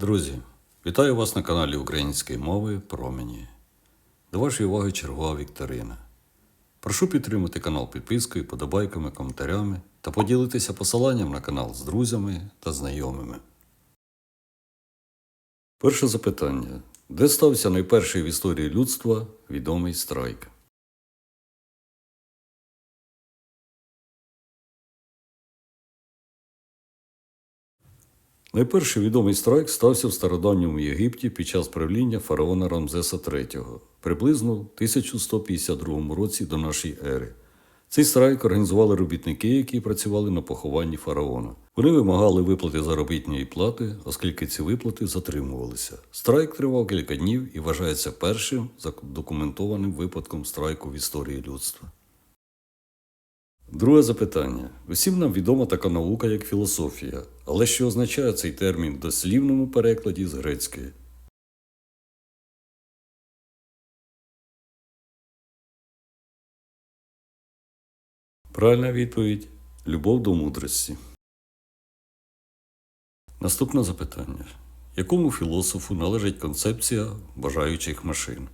Друзі, вітаю вас на каналі Української мови Промені. До вашої уваги чергова вікторина. Прошу підтримати канал підпискою, подобайками, коментарями та поділитися посиланням на канал з друзями та знайомими. Перше запитання. Де стався найперший в історії людства відомий страйк? Найперший відомий страйк стався в стародавньому Єгипті під час правління фараона Рамзеса III, приблизно в 1152 році до нашої ери. Цей страйк організували робітники, які працювали на похованні фараона. Вони вимагали виплати заробітної плати, оскільки ці виплати затримувалися. Страйк тривав кілька днів і вважається першим задокументованим випадком страйку в історії людства. Друге запитання. Усім нам відома така наука, як філософія, але що означає цей термін в дослівному перекладі з грецької? Правильна відповідь любов до мудрості. Наступне запитання. Якому філософу належить концепція бажаючих машин?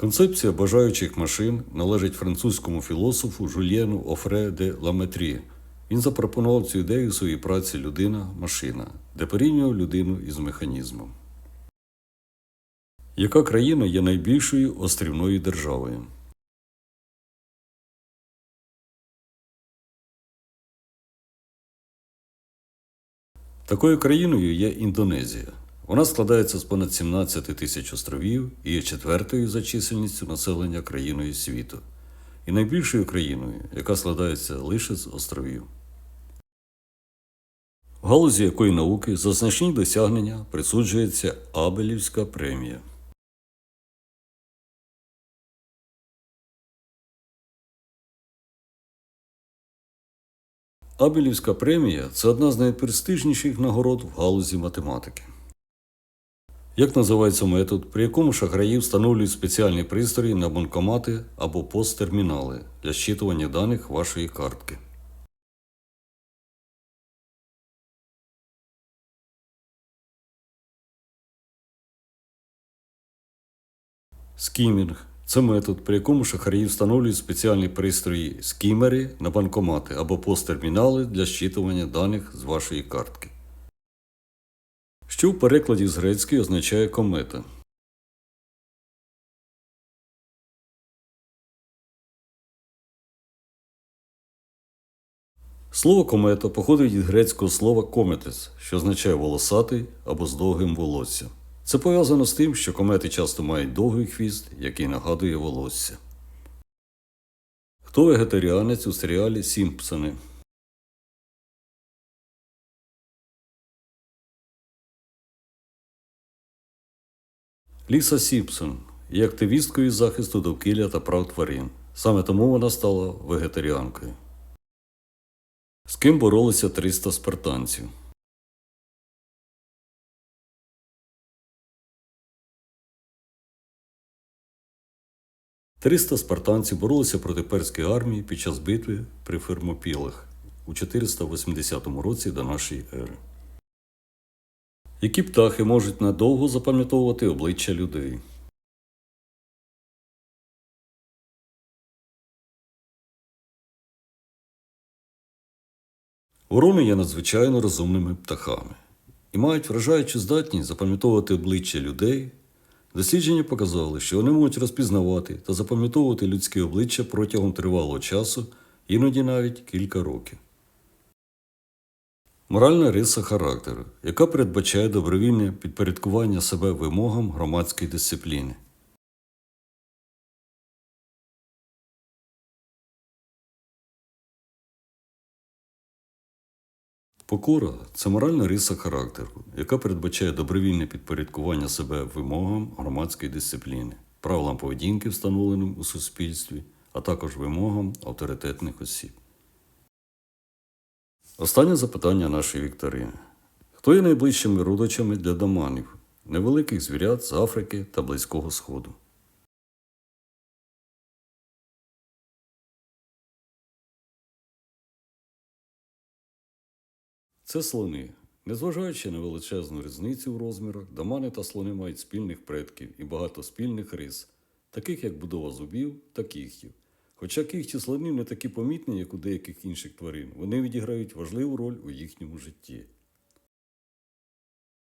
Концепція бажаючих машин належить французькому філософу Жульєну Офре де Ламетрі. Він запропонував цю ідею у своїй праці Людина-машина, де порівнював людину із механізмом. Яка країна є найбільшою острівною державою? Такою країною є Індонезія. Вона складається з понад 17 тисяч островів і є четвертою за чисельністю населення країною світу, і найбільшою країною, яка складається лише з островів. В галузі якої науки за значні досягнення присуджується Абелівська премія. Абелівська премія це одна з найпрестижніших нагород в галузі математики. Як називається метод, при якому шахраї встановлюють спеціальні пристрої на банкомати або посттермінали для щитування даних вашої картки? Скімінг це метод, при якому шахраї встановлюють спеціальні пристрої скімери на банкомати або посттермінали для щитування даних з вашої картки. Що в перекладі з грецької означає комета? Слово комета походить від грецького слова кометес, що означає волосатий або з довгим волоссям. Це пов'язано з тим, що комети часто мають довгий хвіст, який нагадує волосся. Хто вегетаріанець у серіалі Сімпсони? Ліса Сімпсон є активісткою із захисту довкілля та прав тварин. Саме тому вона стала вегетаріанкою. З ким боролися 300 спартанців? Триста спартанців боролися проти перської армії під час битви при Фермопілах у 480 році до нашої ери. Які птахи можуть надовго запам'ятовувати обличчя людей? Ворони є надзвичайно розумними птахами і мають вражаючу здатність запам'ятовувати обличчя людей. Дослідження показали, що вони можуть розпізнавати та запам'ятовувати людське обличчя протягом тривалого часу, іноді навіть кілька років. Моральна риса характеру, яка передбачає добровільне підпорядкування себе вимогам громадської дисципліни. Покора це моральна риса характеру, яка передбачає добровільне підпорядкування себе вимогам громадської дисципліни, правилам поведінки, встановленим у суспільстві, а також вимогам авторитетних осіб. Останнє запитання нашої вікторини. Хто є найближчими родичами для доманів? невеликих звірят з Африки та Близького Сходу. Це слони. Незважаючи на величезну різницю в розмірах, домани та слони мають спільних предків і багато спільних рис, таких як будова зубів та кігтів. Хоча кігті слонів не такі помітні, як у деяких інших тварин, вони відіграють важливу роль у їхньому житті.